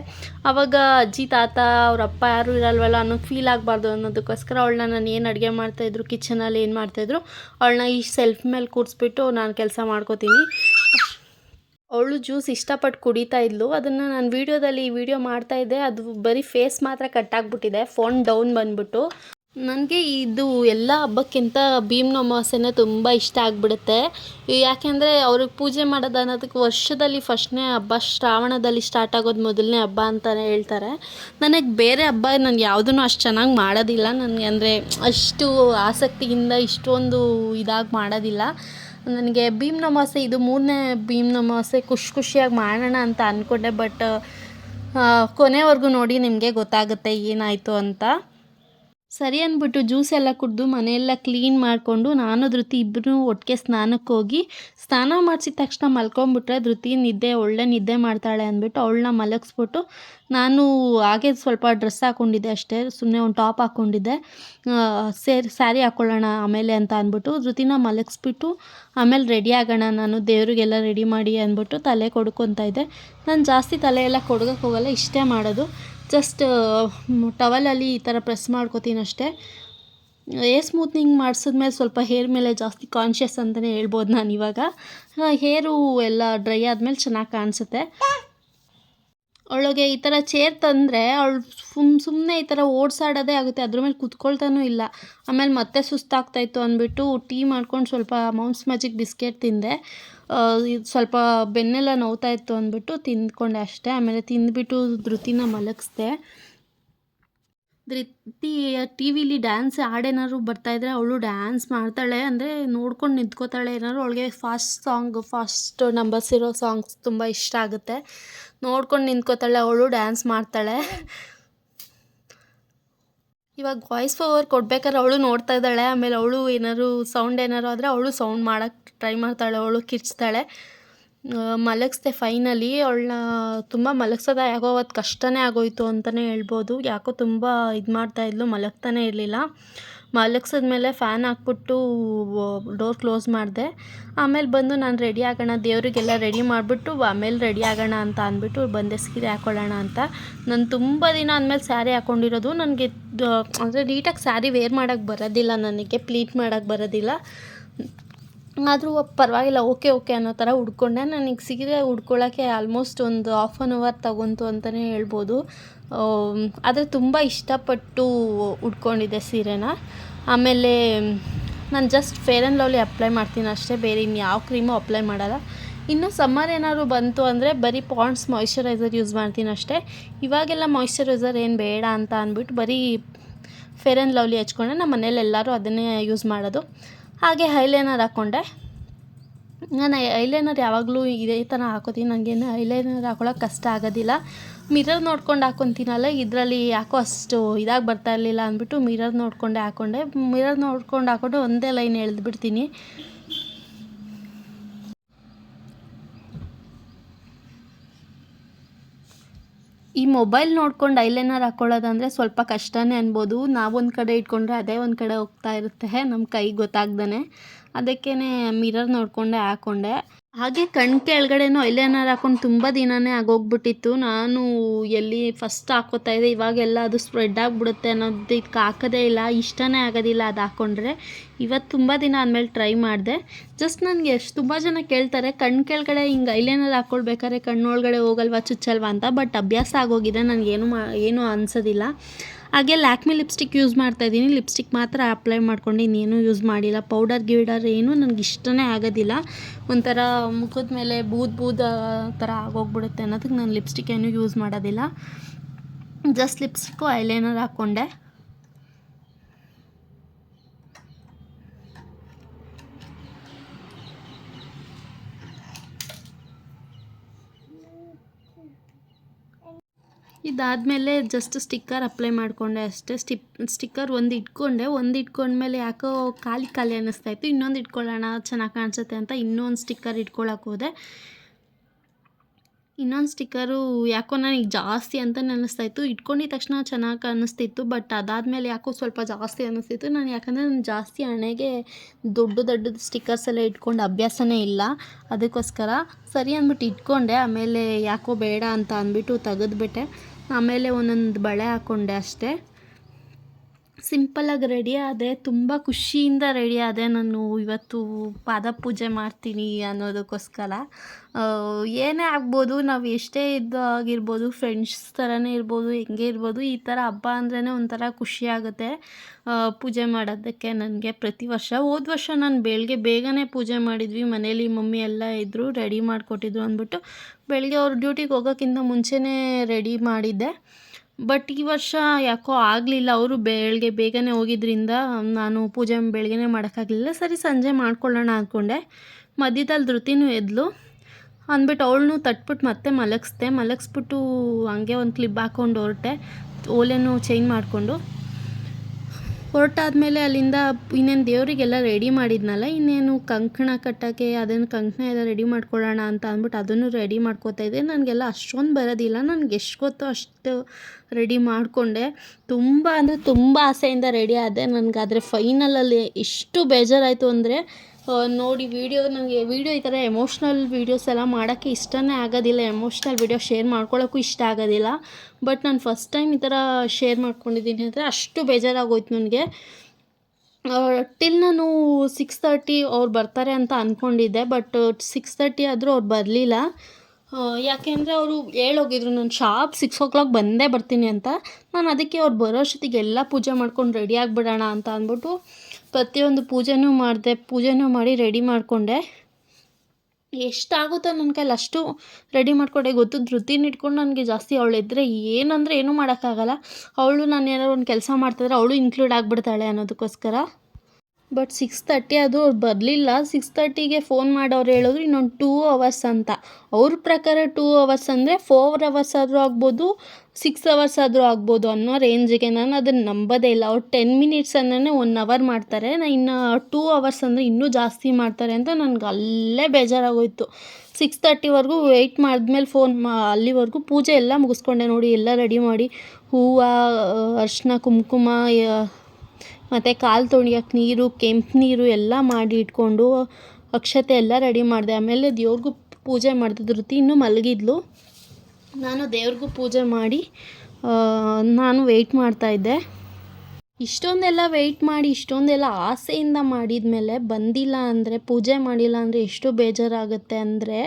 ಅವಾಗ ಅಜ್ಜಿ, ತಾತ, ಅವ್ರ ಅಪ್ಪ ಯಾರು ಇರಲ್ವಲ್ಲ ಅನ್ನೋ ಫೀಲ್ ಆಗಬಾರ್ದು ಅನ್ನೋದಕ್ಕೋಸ್ಕರ ಅವಳನ್ನ ನಾನು ಏನು ಅಡುಗೆ ಮಾಡ್ತಾಯಿದ್ರು ಕಿಚನಲ್ಲಿ ಏನು ಮಾಡ್ತಾಯಿದ್ರು ಅವಳನ್ನ ಈ ಸೆಲ್ಫ್ ಮೇಲೆ ಕೂರಿಸ್ಬಿಟ್ಟು ನಾನು ಕೆಲಸ ಮಾಡ್ಕೋತೀನಿ. ಅವಳು ಜ್ಯೂಸ್ ಇಷ್ಟಪಟ್ಟು ಕುಡಿತಾ ಇದ್ಲು. ಅದನ್ನು ನಾನು ವೀಡಿಯೋದಲ್ಲಿ ವೀಡಿಯೋ ಮಾಡ್ತಾಯಿದ್ದೆ ಅದು ಬರೀ ಫೇಸ್ ಮಾತ್ರ ಕಟ್ಟಾಗ್ಬಿಟ್ಟಿದೆ ಫೋನ್ ಡೌನ್ ಬಂದ್ಬಿಟ್ಟು. ನನಗೆ ಇದು ಎಲ್ಲ ಹಬ್ಬಕ್ಕಿಂತ ಭೀಮ್ನ ಅಮಾವಾಸ್ಯನೇ ತುಂಬ ಇಷ್ಟ ಆಗಿಬಿಡುತ್ತೆ. ಯಾಕೆಂದರೆ ಅವ್ರಿಗೆ ಪೂಜೆ ಮಾಡೋದು ಅನ್ನೋದಕ್ಕೆ ವರ್ಷದಲ್ಲಿ ಫಸ್ಟ್ನೇ ಹಬ್ಬ, ಶ್ರಾವಣದಲ್ಲಿ ಸ್ಟಾರ್ಟ್ ಆಗೋದು ಮೊದಲನೇ ಹಬ್ಬ ಅಂತಲೇ ಹೇಳ್ತಾರೆ. ನನಗೆ ಬೇರೆ ಹಬ್ಬ ನಾನು ಯಾವುದೂ ಅಷ್ಟು ಚೆನ್ನಾಗಿ ಮಾಡೋದಿಲ್ಲ. ನನಗೆ ಅಂದರೆ ಅಷ್ಟು ಆಸಕ್ತಿಯಿಂದ ಇಷ್ಟೊಂದು ಇದಾಗಿ ಮಾಡೋದಿಲ್ಲ. ನನಗೆ ಭೀಮ್ನಮಾಸೆ ಇದು ಮೂರನೇ ಭೀಮ್ನಮಾಸೆ ಖುಷಿ ಖುಷಿಯಾಗಿ ಮಾಡೋಣ ಅಂತ ಅಂದ್ಕೊಂಡೆ ಬಟ್ ಕೊನೆವರೆಗೂ ನೋಡಿ ನಿಮಗೆ ಗೊತ್ತಾಗುತ್ತೆ ಏನಾಯಿತು ಅಂತ. ಸರಿ ಅಂದ್ಬಿಟ್ಟು ಜ್ಯೂಸ್ ಎಲ್ಲ ಕುಡಿದು ಮನೆಯೆಲ್ಲ ಕ್ಲೀನ್ ಮಾಡಿಕೊಂಡು ನಾನು ಧೃತಿ ಇಬ್ಬರೂ ಒಟ್ಟಿಗೆ ಸ್ನಾನಕ್ಕೆ ಹೋಗಿ ಸ್ನಾನ ಮಾಡಿಸಿದ ತಕ್ಷಣ ಮಲ್ಕೊಂಬಿಟ್ರೆ ಧೃತಿ ನಿದ್ದೆ, ಒಳ್ಳೆ ನಿದ್ದೆ ಮಾಡ್ತಾಳೆ ಅಂದ್ಬಿಟ್ಟು ಅವಳನ್ನ ಮಲಗಿಸ್ಬಿಟ್ಟು ನಾನು ಹಾಗೆ ಸ್ವಲ್ಪ ಡ್ರೆಸ್ ಹಾಕ್ಕೊಂಡಿದ್ದೆ ಅಷ್ಟೇ ಸುಮ್ಮನೆ ಒಂದು ಟಾಪ್ ಹಾಕ್ಕೊಂಡಿದ್ದೆ ಸೇರಿ, ಸ್ಯಾರಿ ಹಾಕ್ಕೊಳ್ಳೋಣ ಆಮೇಲೆ ಅಂತ ಅಂದ್ಬಿಟ್ಟು ಧೃತಿನ ಮಲಗಿಸ್ಬಿಟ್ಟು ಆಮೇಲೆ ರೆಡಿ ಆಗೋಣ, ನಾನು ದೇವರಿಗೆಲ್ಲ ರೆಡಿ ಮಾಡಿ ಅಂದ್ಬಿಟ್ಟು ತಲೆ ಕೊಡ್ಕೊತಾ ಇದ್ದೆ. ನಾನು ಜಾಸ್ತಿ ತಲೆ ಎಲ್ಲ ಕೊಡ್ಗಕ್ಕೆ ಹೋಗಲ್ಲ, ಇಷ್ಟೇ ಮಾಡೋದು. ಜಸ್ಟ್ ಟವಲಲ್ಲಿ ಈ ಥರ ಪ್ರೆಸ್ ಮಾಡ್ಕೋತೀನಿ ಅಷ್ಟೇ. ಏರ್ ಸ್ಮೂತ್ನಿಂಗ್ ಮಾಡಿಸಿದ್ಮೇಲೆ ಸ್ವಲ್ಪ ಹೇರ್ ಮೇಲೆ ಜಾಸ್ತಿ ಕಾನ್ಷಿಯಸ್ ಅಂತಲೇ ಹೇಳ್ಬೋದು ನಾನು ಇವಾಗ. ಹೇರು ಎಲ್ಲ ಡ್ರೈ ಆದಮೇಲೆ ಚೆನ್ನಾಗಿ ಕಾಣಿಸುತ್ತೆ. ಅವಳಿಗೆ ಈ ಥರ ಚೇರ್ ತಂದರೆ ಅವಳು ಸುಮ್ ಸುಮ್ಮನೆ ಈ ಥರ ಓಡಿಸಾಡೋದೇ ಆಗುತ್ತೆ. ಅದ್ರ ಮೇಲೆ ಕುತ್ಕೊಳ್ತಾನೂ ಇಲ್ಲ. ಆಮೇಲೆ ಮತ್ತೆ ಸುಸ್ತಾಗ್ತಾಯಿತ್ತು ಅಂದ್ಬಿಟ್ಟು ಟೀ ಮಾಡ್ಕೊಂಡು ಸ್ವಲ್ಪ ಮೌನ್ಸ್ ಮ್ಯಾಜಿಕ್ ಬಿಸ್ಕೆಟ್ ತಿಂದೆ. ಇದು ಸ್ವಲ್ಪ ಬೆನ್ನೆಲ್ಲ ನೋವ್ತಾ ಇತ್ತು ಅಂದ್ಬಿಟ್ಟು ತಿಂದ್ಕೊಂಡೆ ಅಷ್ಟೇ. ಆಮೇಲೆ ತಿಂದ್ಬಿಟ್ಟು ಧೃತಿನ ಮಲಗಿಸ್ದೆ. ಧೃತಿ ಟಿ ವಿಲಿ ಡ್ಯಾನ್ಸ್ ಹಾಡೇನಾದ್ರು ಬರ್ತಾಯಿದ್ರೆ ಅವಳು ಡ್ಯಾನ್ಸ್ ಮಾಡ್ತಾಳೆ. ಅಂದರೆ ನೋಡ್ಕೊಂಡು ನಿಂತ್ಕೋತಾಳೆ. ಏನಾದ್ರು ಅವಳಿಗೆ ಫಾಸ್ಟ್ ಸಾಂಗ್ ಫಾಸ್ಟ್ ನಂಬರ್ಸ್ ಇರೋ ಸಾಂಗ್ಸ್ ತುಂಬ ಇಷ್ಟ ಆಗುತ್ತೆ. ನೋಡ್ಕೊಂಡು ನಿಂತ್ಕೋತಾಳೆ, ಅವಳು ಡ್ಯಾನ್ಸ್ ಮಾಡ್ತಾಳೆ. ಇವಾಗ ವಾಯ್ಸ್ ಓವರ್ ಕೊಡ್ಬೇಕಾದ್ರೆ ಅವಳು ನೋಡ್ತಾ ಇದ್ದಾಳೆ, ಆಮೇಲೆ ಅವಳು ಏನಾದ್ರು ಸೌಂಡ್ ಏನಾದ್ರು ಆದರೆ ಅವಳು ಸೌಂಡ್ ಮಾಡೋಕ್ಕೆ ಟ್ರೈ ಮಾಡ್ತಾಳೆ, ಅವಳು ಕಿರ್ಚ್ತಾಳೆ. ಮಲಗಿಸ್ದೆ ಫೈನಲಿ ಅವಳನ್ನ ತುಂಬ ಮಲಗ್ಸೋದ ಯಾಕೋ ಅವತ್ತು ಕಷ್ಟನೇ ಆಗೋಯಿತು ಅಂತಲೇ ಹೇಳ್ಬೋದು. ಯಾಕೋ ತುಂಬ ಇದು ಮಾಡ್ತಾಯಿದ್ಲು ಮಲಗ್ತಾನೇ ಇರಲಿಲ್ಲ. ಮಲಗ್ಸಿದ್ಮೇಲೆ ಫ್ಯಾನ್ ಹಾಕ್ಬಿಟ್ಟು ಡೋರ್ ಕ್ಲೋಸ್ ಮಾಡಿದೆ. ಆಮೇಲೆ ಬಂದು ನಾನು ರೆಡಿ ಆಗೋಣ, ದೇವರಿಗೆಲ್ಲ ರೆಡಿ ಮಾಡಿಬಿಟ್ಟು, ಆಮೇಲೆ ರೆಡಿ ಆಗೋಣ ಅಂತ ಅಂದ್ಬಿಟ್ಟು, ಬಂದೆ, ಸೀರೆ ಹಾಕ್ಕೊಳ್ಳೋಣ ಅಂತ. ನಾನು ತುಂಬ ದಿನ ಆದಮೇಲೆ ಸ್ಯಾರಿ ಹಾಕ್ಕೊಂಡಿರೋದು ನನಗೆ ಅಂದರೆ ನೀಟಾಗಿ ಸ್ಯಾರಿ ವೇರ್ ಮಾಡೋಕ್ಕೆ ಬರೋದಿಲ್ಲ ನನಗೆ, ಪ್ಲೀಟ್ ಮಾಡೋಕ್ಕೆ ಬರೋದಿಲ್ಲ. ಆದರೂ ಪರವಾಗಿಲ್ಲ, ಓಕೆ ಓಕೆ ಅನ್ನೋ ಥರ ಉಡ್ಕೊಂಡೆ. ನನಗೆ ಸೀರೆ ಉಡ್ಕೊಳ್ಳೋಕ್ಕೆ ಆಲ್ಮೋಸ್ಟ್ ಒಂದು ಹಾಫ್ ಆನ್ ಅವರ್ ತಗೊಂತು ಅಂತಲೇ ಹೇಳ್ಬೋದು. ಆದರೆ ತುಂಬ ಇಷ್ಟಪಟ್ಟು ಉಟ್ಕೊಂಡಿದ್ದೆ ಸೀರೆನ. ಆಮೇಲೆ ನಾನು just fair and lovely apply ಮಾಡ್ತೀನಿ ಅಷ್ಟೇ, ಬೇರೆ ಇನ್ಯಾವ ಕ್ರೀಮು ಅಪ್ಲೈ ಮಾಡಲ್ಲ. ಇನ್ನು ಸಮ್ಮರ್ ಏನಾದ್ರು ಬಂತು ಅಂದರೆ ಬರೀ ಪಾಂಡ್ಸ್ ಮಾಯ್ಶ್ಚರೈಸರ್ ಯೂಸ್ ಮಾಡ್ತೀನಿ ಅಷ್ಟೇ. ಇವಾಗೆಲ್ಲ ಮಾಯ್ಶ್ಚರೈಸರ್ ಏನು ಬೇಡ ಅಂತ ಅಂದ್ಬಿಟ್ಟು ಬರೀ ಫೇರ್ ಆ್ಯಂಡ್ ಲವ್ಲಿ ಹಚ್ಕೊಂಡೆ ನಮ್ಮ ಮನೇಲಿ ಎಲ್ಲರೂ ಅದನ್ನೇ ಯೂಸ್ ಮಾಡೋದು. ಹಾಗೆ ಹೈಲೈನರ್ ಹಾಕ್ಕೊಂಡೆ ನಾನು ಐಲೈನರ್ ಯಾವಾಗಲೂ ಇದೇ ಥರ ಹಾಕೋತೀನಿ ನನಗೇನು ಐಲೈನರ್ ಹಾಕೊಳ್ಳೋಕೆ ಕಷ್ಟ ಆಗೋದಿಲ್ಲ. ಮಿರರ್ ನೋಡ್ಕೊಂಡು ಹಾಕೊತೀನಲ್ಲ, ಇದರಲ್ಲಿ ಯಾಕೋ ಅಷ್ಟು ಇದಾಗಿ ಬರ್ತಾ ಇರಲಿಲ್ಲ ಅಂದ್ಬಿಟ್ಟು ಮಿರರ್ ನೋಡ್ಕೊಂಡೆ ಹಾಕೊಂಡೆ. ಮಿರರ್ ನೋಡ್ಕೊಂಡು ಹಾಕೊಂಡು ಒಂದೇ ಲೈನ್ ಎಳೆದ್ಬಿಡ್ತೀನಿ ಈ ಮೊಬೈಲ್ ನೋಡ್ಕೊಂಡು ಐಲೈನರ್ ಹಾಕ್ಕೊಳ್ಳೋದಂದರೆ ಸ್ವಲ್ಪ ಕಷ್ಟನೇ ಅನ್ಬೋದು. ನಾವೊಂದು ಕಡೆ ಇಟ್ಕೊಂಡ್ರೆ ಅದೇ ಒಂದು ಕಡೆ ಹೋಗ್ತಾ ಇರುತ್ತೆ. ನಮ್ಮ ಕೈ ಗೊತ್ತಾಗ್ದೇ ಅದಕ್ಕೇ ಮಿರರ್ ನೋಡಿಕೊಂಡೆ ಹಾಕ್ಕೊಂಡೆ ಹಾಗೆ ಕಣ್ಣು ಕೆಳಗಡೆನೂ ಐಲೈನರ್ ಹಾಕೊಂಡು ತುಂಬ ದಿನನೇ ಆಗೋಗ್ಬಿಟ್ಟಿತ್ತು. ನಾನು ಎಲ್ಲಿ ಫಸ್ಟ್ ಹಾಕೋತಾ ಇದ್ದೆ, ಇವಾಗೆಲ್ಲ ಅದು ಸ್ಪ್ರೆಡ್ ಆಗಿಬಿಡುತ್ತೆ ಅನ್ನೋದು ಹಾಕೋದೇ ಇಲ್ಲ, ಇಷ್ಟನೇ ಆಗೋದಿಲ್ಲ ಅದು ಹಾಕ್ಕೊಂಡ್ರೆ ಇವತ್ತು ತುಂಬ ದಿನ ಆದಮೇಲೆ ಟ್ರೈ ಮಾಡಿದೆ. ಜಸ್ಟ್ ನನಗೆ ಎಷ್ಟು ತುಂಬ ಜನ ಕೇಳ್ತಾರೆ ಕಣ್ಣು ಕೆಳಗಡೆ ಹಿಂಗೆ ಐಲೈನರ್ ಹಾಕ್ಕೊಳ್ಬೇಕಾದ್ರೆ ಕಣ್ಣೊಳಗಡೆ ಹೋಗಲ್ವಾ ಚುಚ್ಚಲ್ವಾ ಅಂತ ಬಟ್ ಅಭ್ಯಾಸ ಆಗೋಗಿದೆ, ನನಗೇನು ಮಾ, ಏನೂ ಅನ್ಸೋದಿಲ್ಲ. ಹಾಗೆ ಲ್ಯಾಕ್ಮಿ ಲಿಪ್ಸ್ಟಿಕ್ ಯೂಸ್ ಮಾಡ್ತಾ ಇದ್ದೀನಿ. ಲಿಪ್ಸ್ಟಿಕ್ ಮಾತ್ರ ಅಪ್ಲೈ ಮಾಡ್ಕೊಂಡು ಇನ್ನೇನು ಯೂಸ್ ಮಾಡಿಲ್ಲ. ಪೌಡರ್ ಗಿಡರ್ ಏನು ನನಗೆ ಇಷ್ಟನೇ ಆಗೋದಿಲ್ಲ. ಒಂಥರ ಮುಖದ ಮೇಲೆ ಬೂದ್ ಬೂದ್ ಥರ ಆಗೋಗ್ಬಿಡುತ್ತೆ ಅನ್ನೋದಕ್ಕೆ ನಾನು ಲಿಪ್ಸ್ಟಿಕ್ ಏನೂ ಯೂಸ್ ಮಾಡೋದಿಲ್ಲ. ಜಸ್ಟ್ ಲಿಪ್ಸ್ಟಿಕ್ಕು ಐಲೈನರ್ ಹಾಕ್ಕೊಂಡೆ. ಇದಾದಮೇಲೆ ಜಸ್ಟ್ ಸ್ಟಿಕ್ಕರ್ ಅಪ್ಲೈ ಮಾಡಿಕೊಂಡೆ ಅಷ್ಟೇ. ಸ್ಟಿಪ್ ಸ್ಟಿಕ್ಕರ್ ಒಂದು ಇಟ್ಕೊಂಡೆ. ಒಂದು ಇಟ್ಕೊಂಡ್ಮೇಲೆ ಯಾಕೋ ಖಾಲಿ ಖಾಲಿ ಅನ್ನಿಸ್ತಾ ಇತ್ತು ಇನ್ನೊಂದು ಇಟ್ಕೊಳ್ಳೋಣ, ಚೆನ್ನಾಗಿ ಕಾಣಿಸುತ್ತೆ ಅಂತ ಇನ್ನೊಂದು ಸ್ಟಿಕ್ಕರ್ ಇಟ್ಕೊಳಕ್ಕೆ ಹೋದೆ. ಇನ್ನೊಂದು ಸ್ಟಿಕ್ಕರು ಯಾಕೋ ನನಗೆ ಜಾಸ್ತಿ ಅಂತ ಅನ್ನಿಸ್ತಾ ಇತ್ತು ಇಟ್ಕೊಂಡಿದ ತಕ್ಷಣ ಚೆನ್ನಾಗಿ ಅನ್ನಿಸ್ತಿತ್ತು ಬಟ್ ಅದಾದಮೇಲೆ ಯಾಕೋ ಸ್ವಲ್ಪ ಜಾಸ್ತಿ ಅನ್ನಿಸ್ತಿತ್ತು. ನಾನು ಯಾಕಂದರೆ ನಾನು ಜಾಸ್ತಿ ಹಣೆಗೆ ದೊಡ್ಡ ದೊಡ್ಡದು ಸ್ಟಿಕ್ಕರ್ಸ್ ಎಲ್ಲ ಇಟ್ಕೊಂಡು ಅಭ್ಯಾಸನೇ ಇಲ್ಲ. ಅದಕ್ಕೋಸ್ಕರ ಸರಿ ಅಂದ್ಬಿಟ್ಟು ಇಟ್ಕೊಂಡೆ. ಆಮೇಲೆ ಯಾಕೋ ಬೇಡ ಅಂತ ಅಂದ್ಬಿಟ್ಟು ತೆಗೆದ್ಬಿಟ್ಟೆ. ಆಮೇಲೆ ಒಂದೊಂದು ಬಳೆ ಹಾಕ್ಕೊಂಡೆ ಅಷ್ಟೇ. ಸಿಂಪಲಾಗಿ ರೆಡಿ ಆದೆ, ತುಂಬ ಖುಷಿಯಿಂದ ರೆಡಿ ಆದೆ. ನಾನು ಇವತ್ತು ಪಾದ ಪೂಜೆ ಮಾಡ್ತೀನಿ ಅನ್ನೋದಕ್ಕೋಸ್ಕರ. ಏನೇ ಆಗ್ಬೋದು, ನಾವು ಎಷ್ಟೇ ಇದ್ದಾಗಿರ್ಬೋದು ಫ್ರೆಂಡ್ಸ್ ಥರನೇ ಇರ್ಬೋದು, ಹೆಂಗೆ ಇರ್ಬೋದು, ಈ ಥರ ಹಬ್ಬ ಅಂದ್ರೇ ಒಂಥರ ಖುಷಿ ಆಗುತ್ತೆ. ಪೂಜೆ ಮಾಡೋದಕ್ಕೆ ನನಗೆ ಪ್ರತಿ ವರ್ಷ. ಹೋದ ವರ್ಷ ನಾನು ಬೆಳಗ್ಗೆ ಬೇಗನೆ ಪೂಜೆ ಮಾಡಿದ್ವಿ. ಮನೇಲಿ ಮಮ್ಮಿ ಎಲ್ಲ ಇದ್ದರು ರೆಡಿ ಮಾಡಿಕೊಟ್ಟಿದ್ರು ಅಂದ್ಬಿಟ್ಟು ಬೆಳಗ್ಗೆ ಅವ್ರ ಡ್ಯೂಟಿಗೆ ಹೋಗೋಕ್ಕಿಂತ ಮುಂಚೆನೇ ರೆಡಿ ಮಾಡಿದ್ದೆ. ಬಟ್ ಈ ವರ್ಷ ಯಾಕೋ ಆಗಲಿಲ್ಲ. ಅವರು ಬೆಳಗ್ಗೆ ಬೇಗನೆ ಹೋಗಿದ್ರಿಂದ ನಾನು ಪೂಜೆ ಬೆಳಗ್ಗೆನೇ ಮಾಡೋಕ್ಕಾಗಲಿಲ್ಲ. ಸರಿ, ಸಂಜೆ ಮಾಡ್ಕೊಳ್ಳೋಣ ಅಂದ್ಕೊಂಡೆ ಮಧ್ಯದಲ್ಲಿ ಧೃತಿನೂ ಎದ್ಲು. ಅಂದ್ಬಿಟ್ಟು ಅವಳನ್ನು ತಟ್ಬಿಟ್ಟು ಮತ್ತೆ ಮಲಗಿಸ್ದೆ. ಮಲಗಿಸ್ಬಿಟ್ಟು ಹಂಗೆ ಒಂದು ಕ್ಲಿಪ್ ಹಾಕ್ಕೊಂಡು ಹೊರಟೆ. ಓಲೆನೂ ಚೇಂಜ್ ಮಾಡಿಕೊಂಡು. ಹೊರಟಾದ್ಮೇಲೆ ಅಲ್ಲಿಂದ ಇನ್ನೇನು ದೇವರಿಗೆಲ್ಲ ರೆಡಿ ಮಾಡಿದ್ನಲ್ಲ, ಇನ್ನೇನು ಕಂಕಣ ಕಟ್ಟೋಕ್ಕೆ ಅದನ್ನು ಕಂಕಣ ಎಲ್ಲ ರೆಡಿ ಮಾಡ್ಕೊಳ್ಳೋಣ ಅಂತ ಅಂದ್ಬಿಟ್ಟು ಅದನ್ನು ರೆಡಿ ಮಾಡ್ಕೋತಾ ಇದ್ದೆ. ನನಗೆಲ್ಲ ಅಷ್ಟೊಂದು ಬರೋದಿಲ್ಲ, ನನಗೆ ಎಷ್ಟು ಗೊತ್ತೋ ಅಷ್ಟು ರೆಡಿ ಮಾಡಿಕೊಂಡೆ. ತುಂಬ ಅಂದರೆ ತುಂಬ ಆಸೆಯಿಂದ ರೆಡಿ ಆದೆ. ನನಗಾದರೆ ಫೈನಲಲ್ಲಿ ಎಷ್ಟು ಬೇಜಾರಾಯಿತು ಅಂದರೆ ನೋಡಿ ವೀಡಿಯೋ ನನಗೆ ವೀಡಿಯೋ ಈ ಥರ ಎಮೋಷ್ನಲ್ ವೀಡಿಯೋಸ್ ಎಲ್ಲ ಮಾಡೋಕ್ಕೆ ಇಷ್ಟನೇ ಆಗೋದಿಲ್ಲ. ಎಮೋಷ್ನಲ್ ವೀಡಿಯೋ ಶೇರ್ ಮಾಡ್ಕೊಳ್ಳೋಕ್ಕೂ ಇಷ್ಟ ಆಗೋದಿಲ್ಲ. ಬಟ್ ನಾನು ಫಸ್ಟ್ ಟೈಮ್ ಈ ಥರ ಶೇರ್ ಮಾಡ್ಕೊಂಡಿದ್ದೀನಿ ಅಂದರೆ ಅಷ್ಟು ಬೇಜಾರಾಗೋಯ್ತು ನನಗೆ. ಟಿಲ್ ನಾನು ಸಿಕ್ಸ್ ತರ್ಟಿ ಅವ್ರು ಬರ್ತಾರೆ ಅಂತ ಅಂದ್ಕೊಂಡಿದ್ದೆ ಬಟ್ ಸಿಕ್ಸ್ ತರ್ಟಿ ಆದರೂ ಅವ್ರು ಬರಲಿಲ್ಲ. ಯಾಕೆಂದರೆ ಅವರು ಹೇಳೋಗಿದ್ರು, ನಾನು ಶಾರ್ಪ್ ಸಿಕ್ಸ್ ಓ ಕ್ಲಾಕ್ ಬಂದೇ ಬರ್ತೀನಿ ಅಂತ. ನಾನು ಅದಕ್ಕೆ ಅವ್ರು ಬರೋ ಅಷ್ಟೊತ್ತಿಗೆ ಎಲ್ಲ ಪೂಜೆ ಮಾಡ್ಕೊಂಡು ರೆಡಿ ಆಗಿಬಿಡೋಣ ಅಂತ ಅಂದ್ಬಿಟ್ಟು ಪ್ರತಿಯೊಂದು ಪೂಜೆನೂ ಮಾಡಿದೆ, ಪೂಜೆನೂ ಮಾಡಿ ರೆಡಿ ಮಾಡಿಕೊಂಡೆ. ಎಷ್ಟಾಗುತ್ತೋ ನನ್ನ ಕೈಲಿ ಅಷ್ಟು ರೆಡಿ ಮಾಡಿಕೊಂಡೆ. ಗೊತ್ತು, ಧೃತಿನ ಇಟ್ಕೊಂಡು ನನಗೆ ಜಾಸ್ತಿ ಅವಳಿದ್ರೆ ಏನಂದರೆ ಏನೂ ಮಾಡೋಕ್ಕಾಗಲ್ಲ. ಅವಳು ನಾನು ಏನಾದ್ರು ಒಂದು ಕೆಲಸ ಮಾಡ್ತಿದ್ರೆ ಅವಳು ಇನ್ಕ್ಲೂಡ್ ಆಗಿಬಿಡ್ತಾಳೆ ಅನ್ನೋದಕ್ಕೋಸ್ಕರ. ಬಟ್ ಸಿಕ್ಸ್ ತರ್ಟಿ ಅದು ಅವ್ರು ಬರಲಿಲ್ಲ ಸಿಕ್ಸ್ ತರ್ಟಿಗೆ ಫೋನ್ ಮಾಡೋರು ಹೇಳಿದ್ರು ಇನ್ನೊಂದು ಟೂ ಅವರ್ಸ್ ಅಂತ. ಅವ್ರ ಪ್ರಕಾರ ಟೂ ಅವರ್ಸ್ ಅಂದರೆ ಫೋರ್ ಅವರ್ಸ್ ಆದರೂ ಆಗ್ಬೋದು ಸಿಕ್ಸ್ ಅವರ್ಸ್ ಆದರೂ ಆಗ್ಬೋದು ಅನ್ನೋ ರೇಂಜಿಗೆ ನಾನು ಅದನ್ನು ನಂಬೋದೇ ಇಲ್ಲ. ಅವ್ರು ಟೆನ್ ಮಿನಿಟ್ಸ್ ಅಂದ್ರೆ ಒನ್ ಅವರ್ ಮಾಡ್ತಾರೆ. ನಾನು ಇನ್ನು ಟೂ ಅವರ್ಸ್ ಅಂದರೆ ಇನ್ನೂ ಜಾಸ್ತಿ ಮಾಡ್ತಾರೆ ಅಂತ ನನಗೆ ಅಲ್ಲೇ ಬೇಜಾರಾಗೋಯಿತು. ಸಿಕ್ಸ್ ತರ್ಟಿವರೆಗೂ ವೆಯ್ಟ್ ಮಾಡಿದ್ಮೇಲೆ ಫೋನ್ ಮಾ, ಅಲ್ಲಿವರೆಗೂ ಪೂಜೆ ಎಲ್ಲ ಮುಗಿಸ್ಕೊಂಡೆ ನೋಡಿ. ಎಲ್ಲ ರೆಡಿ ಮಾಡಿ. ಹೂವು, ಅರಿಶಿನ, ಕುಂಕುಮ ಮತ್ತು ಕಾಲು ತೊಳಿಯೋಕೆ ನೀರು, ಕೆಂಪು ನೀರು ಎಲ್ಲ ಮಾಡಿ ಇಟ್ಕೊಂಡು ಅಕ್ಷತೆ ಎಲ್ಲ ರೆಡಿ ಮಾಡಿದೆ. ಆಮೇಲೆ ದೇವ್ರಿಗೂ ಪೂಜೆ ಮಾಡಿದೆ ಧೃತಿ ಇನ್ನೂ ಮಲಗಿದ್ಲು. ನಾನು ದೇವ್ರಿಗೂ ಪೂಜೆ ಮಾಡಿ ನಾನು ವೆಯ್ಟ್ ಮಾಡ್ತಾಯಿದ್ದೆ ಇಷ್ಟೊಂದೆಲ್ಲ ವೆಯ್ಟ್ ಮಾಡಿ, ಇಷ್ಟೊಂದೆಲ್ಲ ಆಸೆಯಿಂದ ಮಾಡಿದ ಮೇಲೆ ಬಂದಿಲ್ಲ ಅಂದರೆ, ಪೂಜೆ ಮಾಡಿಲ್ಲ ಅಂದರೆ ಎಷ್ಟು ಬೇಜಾರಾಗುತ್ತೆ ಅಂದರೆ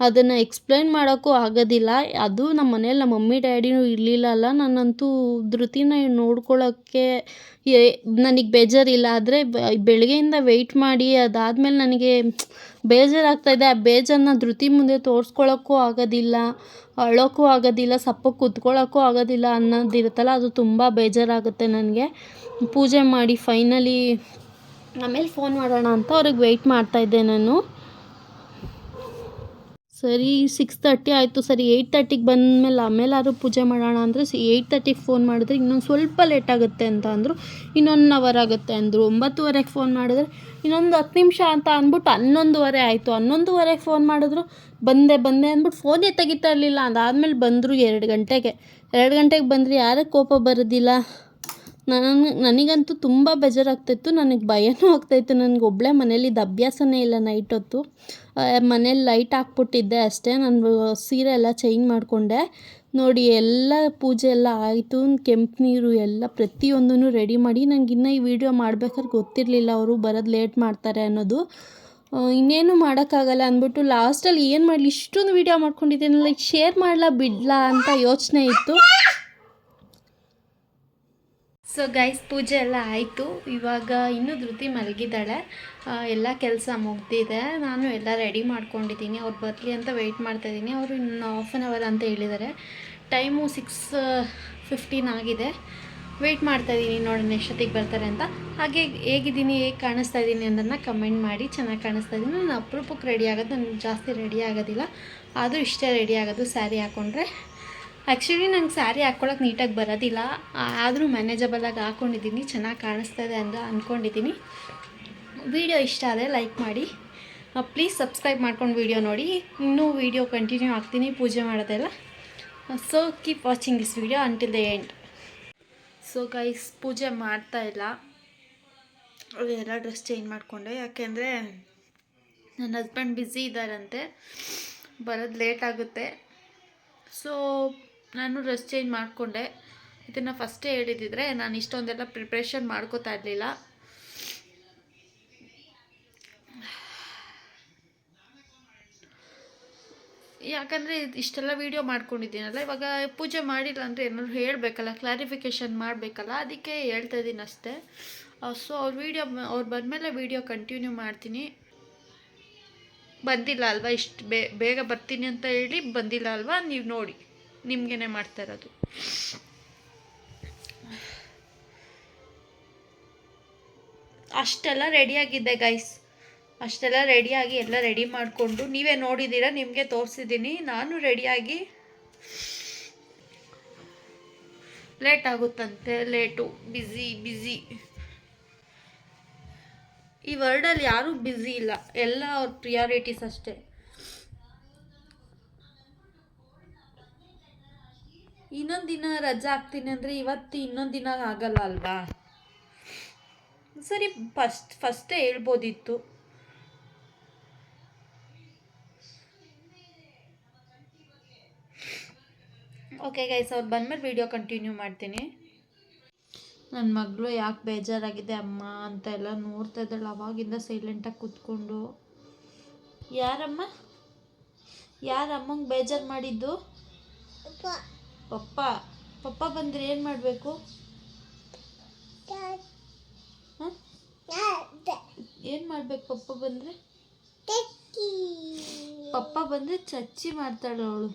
ಅದನ್ನು ಎಕ್ಸ್ಪ್ಲೈನ್ ಮಾಡೋಕ್ಕೂ ಆಗೋದಿಲ್ಲ. ಅದು ನಮ್ಮ ಮನೇಲಿ ನಮ್ಮ ಮಮ್ಮಿ, ಡ್ಯಾಡಿನೂ ಇರಲಿಲ್ಲಲ್ಲ ನಾನಂತೂ ಧೃತಿನ ನೋಡ್ಕೊಳ್ಳೋಕ್ಕೆ ಏ ನನಗೆ ಬೇಜಾರಿಲ್ಲ. ಆದರೆ ಬೆಳಗ್ಗೆಯಿಂದ ವೆಯ್ಟ್ ಮಾಡಿ, ಅದಾದಮೇಲೆ ನನಗೆ ಬೇಜಾರಾಗ್ತಾಯಿದೆ ಆ ಬೇಜಾರನ್ನ ಧೃತಿ ಮುಂದೆ ತೋರಿಸ್ಕೊಳ್ಳೋಕ್ಕೂ ಆಗೋದಿಲ್ಲ. ಅಳೋಕ್ಕೂ ಆಗೋದಿಲ್ಲ. ಸಪ್ಪಗೆ ಕೂತ್ಕೊಳ್ಳೋಕ್ಕೂ ಆಗೋದಿಲ್ಲ ಅನ್ನೋದಿರುತ್ತಲ್ಲ, ಅದು ತುಂಬ ಬೇಜಾರಾಗುತ್ತೆ ನನಗೆ. ಪೂಜೆ ಮಾಡಿ ಫೈನಲಿ ಆಮೇಲೆ ಫೋನ್ ಮಾಡೋಣ ಅಂತ ಅವ್ರಿಗೆ ವೆಯ್ಟ್ ಮಾಡ್ತಾಯಿದ್ದೆ ನಾನು. ಸರಿ ಸಿಕ್ಸ್ ತರ್ಟಿ ಆಯಿತು, ಸರಿ ಏಯ್ಟ್ ತರ್ಟಿಗೆ ಬಂದಮೇಲೆ ಆಮೇಲಾದ್ರು ಪೂಜೆ ಮಾಡೋಣ ಅಂದರೆ ಏಯ್ಟ್ ತರ್ಟಿಗೆ ಫೋನ್ ಮಾಡಿದ್ರೆ ಇನ್ನೊಂದು ಸ್ವಲ್ಪ ಲೇಟ್ ಆಗುತ್ತೆ ಅಂತ ಅಂದರು. ಇನ್ನೊಂದು ಅವರ್ ಆಗುತ್ತೆ ಅಂದರು. ಒಂಬತ್ತುವರೆಗೆ ಫೋನ್ ಮಾಡಿದ್ರೆ ಇನ್ನೊಂದು ಹತ್ತು ನಿಮಿಷ ಅಂತ ಅಂದ್ಬಿಟ್ಟು ಹನ್ನೊಂದುವರೆ ಆಯಿತು. ಹನ್ನೊಂದುವರೆಗೆ ಫೋನ್ ಮಾಡಿದ್ರು, ಬಂದೆ ಬಂದೆ ಅಂದ್ಬಿಟ್ಟು ಫೋನೇ ತೆಗಿತಾ ಇರಲಿಲ್ಲ. ಅದಾದಮೇಲೆ ಬಂದರು ಎರಡು ಗಂಟೆಗೆ. ಎರಡು ಗಂಟೆಗೆ ಬಂದರೆ ಯಾರಿಗೆ ಕೋಪ ಬರೋದಿಲ್ಲ. ನನಗೆ ನನಗಂತೂ ತುಂಬ ಬೇಜಾರಾಗ್ತಾಯಿತ್ತು ನನಗೆ ಭಯನೂ ಆಗ್ತಾಯಿತ್ತು ನನಗೆ ಒಬ್ಬಳೇ ಇದು ಅಭ್ಯಾಸನೇ ಇಲ್ಲ ನೈಟ್ ಹೊತ್ತು. ಮನೇಲಿ ಲೈಟ್ ಹಾಕ್ಬಿಟ್ಟಿದ್ದೆ ಅಷ್ಟೇ. ನಾನು ಸೀರೆ ಎಲ್ಲ ಚೇಂಜ್ ಮಾಡಿಕೊಂಡೆ. ನೋಡಿ, ಎಲ್ಲ ಪೂಜೆ ಎಲ್ಲ ಆಯಿತು. ಕೆಂಪು ನೀರು ಎಲ್ಲ ಪ್ರತಿಯೊಂದೂ ರೆಡಿ ಮಾಡಿ. ನನಗೆ ಇನ್ನೂ ಈ ವಿಡಿಯೋ ಮಾಡ್ಬೇಕಾದ್ರೆ ಗೊತ್ತಿರಲಿಲ್ಲ ಅವರು ಬರೋದು ಲೇಟ್ ಮಾಡ್ತಾರೆ ಅನ್ನೋದು. ಇನ್ನೇನು ಮಾಡೋಕ್ಕಾಗಲ್ಲ ಅಂದ್ಬಿಟ್ಟು ಲಾಸ್ಟಲ್ಲಿ ಏನು ಮಾಡಲಿ, ಇಷ್ಟೊಂದು ವೀಡಿಯೋ ಮಾಡ್ಕೊಂಡಿದ್ದೀನಿ ಲೈಕ್, ಶೇರ್ ಮಾಡಲಾ, ಬಿಡ್ಲಾ ಅಂತ ಯೋಚನೆ ಇತ್ತು. ಸೊ ಗೈಸ್ ಪೂಜೆ ಎಲ್ಲ ಆಯಿತು. ಇವಾಗ ಇನ್ನೂ ಧೃತಿ ಮಲಗಿದ್ದಾಳೆ. ಎಲ್ಲ ಕೆಲಸ ಮುಗ್ದಿದೆ. ನಾನು ಎಲ್ಲ ರೆಡಿ ಮಾಡ್ಕೊಂಡಿದ್ದೀನಿ. ಅವ್ರು ಬರಲಿ ಅಂತ ವೆಯ್ಟ್ ಮಾಡ್ತಾಯಿದ್ದೀನಿ ಅವರು ಇನ್ನು ಹಾಫ್ ಆನ್ ಅವರ್ ಅಂತ ಹೇಳಿದ್ದಾರೆ. ಟೈಮು ಸಿಕ್ಸ್ ಫಿಫ್ಟೀನ್ ಆಗಿದೆ. ವೆಯ್ಟ್ ಮಾಡ್ತಾಯಿದ್ದೀನಿ ನೋಡೋಣ ಎಷ್ಟೊತ್ತಿಗೆ ಬರ್ತಾರೆ ಅಂತ. ಹಾಗೆ ಹೇಗಿದ್ದೀನಿ, ಹೇಗೆ ಕಾಣಿಸ್ತಾ ಇದ್ದೀನಿ ಅನ್ನೋದನ್ನ ಕಮೆಂಟ್ ಮಾಡಿ. ಚೆನ್ನಾಗಿ ಕಾಣಿಸ್ತಾ ಇದ್ದೀನಿ. ನಾನು ಅಪರೂಪಕ್ಕೆ ರೆಡಿ ಆಗೋದು. ನಾನು ಜಾಸ್ತಿ ರೆಡಿ ಆಗೋದಿಲ್ಲ. ಆದರೂ ಇಷ್ಟೇ ರೆಡಿ ಆಗೋದು. ಸ್ಯಾರಿ ಹಾಕ್ಕೊಂಡ್ರೆ ಆ್ಯಕ್ಚುಲಿ ನಂಗೆ ಸ್ಯಾರಿ ಹಾಕ್ಕೊಳಕ್ಕೆ ನೀಟಾಗಿ ಬರೋದಿಲ್ಲ. ಆದರೂ ಮ್ಯಾನೇಜಬಲಾಗಿ ಹಾಕ್ಕೊಂಡಿದ್ದೀನಿ ಚೆನ್ನಾಗಿ ಕಾಣಿಸ್ತಾ ಇದೆ ಅಂತ ಅಂದ್ಕೊಂಡಿದ್ದೀನಿ ವಿಡಿಯೋ ಇಷ್ಟ ಆದರೆ ಲೈಕ್ ಮಾಡಿ. ಪ್ಲೀಸ್ ಸಬ್ಸ್ಕ್ರೈಬ್ ಮಾಡ್ಕೊಂಡು ವೀಡಿಯೋ ನೋಡಿ. ಇನ್ನೂ ವೀಡಿಯೋ ಕಂಟಿನ್ಯೂ ಆಗ್ತೀನಿ ಪೂಜೆ ಮಾಡೋದೆಲ್ಲ so keep watching this video until the end so guys ಪೂಜೆ ಮಾಡ್ತಾ ಇಲ್ಲ. ಎಲ್ಲ ಡ್ರೆಸ್ ಚೇಂಜ್ ಮಾಡಿಕೊಂಡೆ. ಯಾಕೆಂದರೆ ನನ್ನ ಹಸ್ಬೆಂಡ್ ಬ್ಯುಸಿ ಇದ್ದಾರಂತೆ. ಬರೋದು ಲೇಟ್ ಆಗುತ್ತೆ. ಸೊ ನಾನು ಡ್ರೆಸ್ ಚೇಂಜ್ ಮಾಡಿಕೊಂಡೆ. ಇದನ್ನು ಫಸ್ಟೇ ಹೇಳಿದಿದ್ರೆ ನಾನು ಇಷ್ಟೊಂದೆಲ್ಲ ಪ್ರಿಪ್ರೇಷನ್ ಮಾಡ್ಕೋತಾ ಇರಲಿಲ್ಲ. ಯಾಕಂದರೆ ಇಷ್ಟೆಲ್ಲ ವೀಡಿಯೋ ಮಾಡ್ಕೊಂಡಿದ್ದೀನಲ್ಲ, ಇವಾಗ ಪೂಜೆ ಮಾಡಿಲ್ಲ ಅಂದರೆ ಏನಾದ್ರು ಹೇಳಬೇಕಲ್ಲ ಕ್ಲಾರಿಫಿಕೇಷನ್ ಮಾಡಬೇಕಲ್ಲ, ಅದಕ್ಕೆ ಹೇಳ್ತಾ ಇದ್ದೀನಿ ಅಷ್ಟೇ. ಸೊ ಅವ್ರ ವೀಡಿಯೋ ಅವ್ರು ಬಂದಮೇಲೆ ವೀಡಿಯೋ ಕಂಟಿನ್ಯೂ ಮಾಡ್ತೀನಿ. ಬಂದಿಲ್ಲ ಅಲ್ವಾ, ಇಷ್ಟು ಬೇಗ ಬರ್ತೀನಿ ಅಂತ ಹೇಳಿ ಬಂದಿಲ್ಲ ಅಲ್ವಾ, ನೀವು ನೋಡಿ. ನಿಮಗೇನೆ ಮಾಡ್ತಾ ಇರೋದು. ಅಷ್ಟೆಲ್ಲ ರೆಡಿಯಾಗಿದೆ ಗೈಸ್ ಅಷ್ಟೆಲ್ಲ ರೆಡಿಯಾಗಿ ಎಲ್ಲ ರೆಡಿ ಮಾಡಿಕೊಂಡು ನೀವೇ ನೋಡಿದ್ದೀರಾ ನಿಮಗೆ ತೋರಿಸಿದ್ದೀನಿ ನಾನು ರೆಡಿಯಾಗಿ ಲೇಟ್ ಆಗುತ್ತಂತೆ ಲೇಟು ಬ್ಯುಸಿ ಬ್ಯುಸಿ ಈ ವರ್ಲ್ಡಲ್ಲಿ ಯಾರೂ ಬ್ಯುಸಿ ಇಲ್ಲ. ಎಲ್ಲ ಅವ್ರ ಪ್ರಿಯಾರಿಟೀಸ್ ಅಷ್ಟೇ. ಇನ್ನೊಂದು ದಿನ ರಜಾ ಹಾಕ್ತೀನಿ ಅಂದರೆ ಇವತ್ತು ಇನ್ನೊಂದು ದಿನ ಆಗಲ್ಲ ಅಲ್ವಾ? ಸರಿ ಫಸ್ಟ್ ಫಸ್ಟೇ ಹೇಳ್ಬೋದಿತ್ತು. ಓಕೆ ಗೈಸ್ ಅವ್ರು ಬಂದಮೇಲೆ ವಿಡಿಯೋ ಕಂಟಿನ್ಯೂ ಮಾಡ್ತೀನಿ. ನನ್ನ ಮಗಳು ಯಾಕೆ ಬೇಜಾರಾಗಿದೆ ಅಮ್ಮ ಅಂತ ಎಲ್ಲ ನೋಡ್ತಾ ಇದ್ದಾಳೆ, ಅವಾಗಿಂದ ಸೈಲೆಂಟಾಗಿ ಕೂತ್ಕೊಂಡು. ಯಾರಮ್ಮ? ಯಾರಮ್ಮಂಗೆ ಬೇಜಾರು ಮಾಡಿದ್ದು? ಪಪ್ಪ ಪಪ್ಪ ಬಂದರೆ ಏನು ಮಾಡಬೇಕು? ಏನು ಮಾಡಬೇಕು ಪಪ್ಪ ಬಂದರೆ? ಪಪ್ಪ ಬಂದರೆ ಚಚ್ಚಿ ಮಾಡ್ತಾಳೆ ಅವಳು.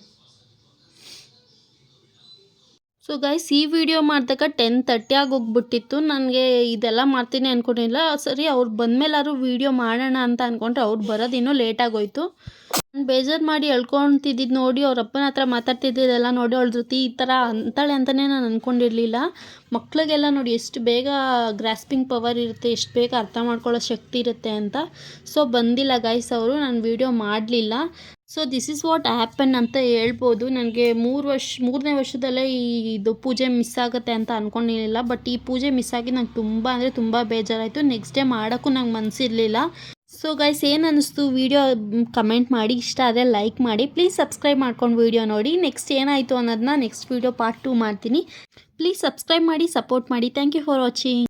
ಸೊ ಗೈಸ್ ಈ ವಿಡಿಯೋ ಮಾಡಿದಾಗ ಟೆನ್ ತರ್ಟಿ ಆಗೋಗ್ಬಿಟ್ಟಿತ್ತು ನನಗೆ ಇದೆಲ್ಲ ಮಾಡ್ತೀನಿ ಅಂದ್ಕೊಂಡಿಲ್ಲ ಸರಿ, ಅವ್ರು ಬಂದಮೇಲಾದ್ರು ವಿಡಿಯೋ ಮಾಡೋಣ ಅಂತ ಅಂದ್ಕೊಂಡ್ರೆ ಅವ್ರು ಬರೋದು ಇನ್ನೂ ಲೇಟ್ ಆಗೋಯ್ತು ನಾನು ಬೇಜಾರು ಮಾಡಿ ಹೇಳ್ಕೊತಿದ್ದಿದ್ದು ನೋಡಿ, ಅವ್ರ ಅಪ್ಪನ ಹತ್ರ ಮಾತಾಡ್ತಿದ್ದಿದ್ದೆಲ್ಲ ನೋಡಿ, ಅವಳ ಜೊತೆ ಈ ಥರ ಅಂತಾಳೆ ಅಂತಲೇ ನಾನು ಅಂದ್ಕೊಂಡಿರಲಿಲ್ಲ ಮಕ್ಕಳಿಗೆಲ್ಲ ನೋಡಿ ಎಷ್ಟು ಬೇಗ ಗ್ರಾಸ್ಪಿಂಗ್ ಪವರ್ ಇರುತ್ತೆ, ಎಷ್ಟು ಬೇಗ ಅರ್ಥ ಮಾಡ್ಕೊಳ್ಳೋ ಶಕ್ತಿ ಇರುತ್ತೆ ಅಂತ. ಸೊ ಬಂದಿಲ್ಲ ಗೈಸ್ ಅವರು, ನಾನು ವಿಡಿಯೋ ಮಾಡಲಿಲ್ಲ. So this is what happen ಅಂತ ಹೇಳ್ಬೋದು. ನನಗೆ ಮೂರು ವರ್ಷ, ಮೂರನೇ ವರ್ಷದಲ್ಲೇ ಈ ಇದು ಪೂಜೆ ಮಿಸ್ ಆಗುತ್ತೆ ಅಂತ ಅಂದ್ಕೊಂಡಿರಲಿಲ್ಲ ಬಟ್ ಈ ಪೂಜೆ ಮಿಸ್ ಆಗಿ ನಂಗೆ ತುಂಬ ಅಂದರೆ ತುಂಬ ಬೇಜಾರಾಯಿತು. ನೆಕ್ಸ್ಟ್ ಡೇ ಮಾಡೋಕ್ಕೂ ನಂಗೆ ಮನಸ್ಸಿರಲಿಲ್ಲ ಸೊ ಗೈಸ್ ಏನು ಅನ್ನಿಸ್ತು ವೀಡಿಯೋ ಕಮೆಂಟ್ ಮಾಡಿ. ಇಷ್ಟ ಆದರೆ ಲೈಕ್ ಮಾಡಿ. ಪ್ಲೀಸ್ ಸಬ್ಸ್ಕ್ರೈಬ್ ಮಾಡ್ಕೊಂಡು ವೀಡಿಯೋ ನೋಡಿ. ನೆಕ್ಸ್ಟ್ ಏನಾಯಿತು ಅನ್ನೋದನ್ನ ನೆಕ್ಸ್ಟ್ ವೀಡಿಯೋ ಪಾರ್ಟ್ ಟೂ ಮಾಡ್ತೀನಿ. ಪ್ಲೀಸ್ ಸಬ್ಸ್ಕ್ರೈಬ್ ಮಾಡಿ ಸಪೋರ್ಟ್ ಮಾಡಿ. Thank you for watching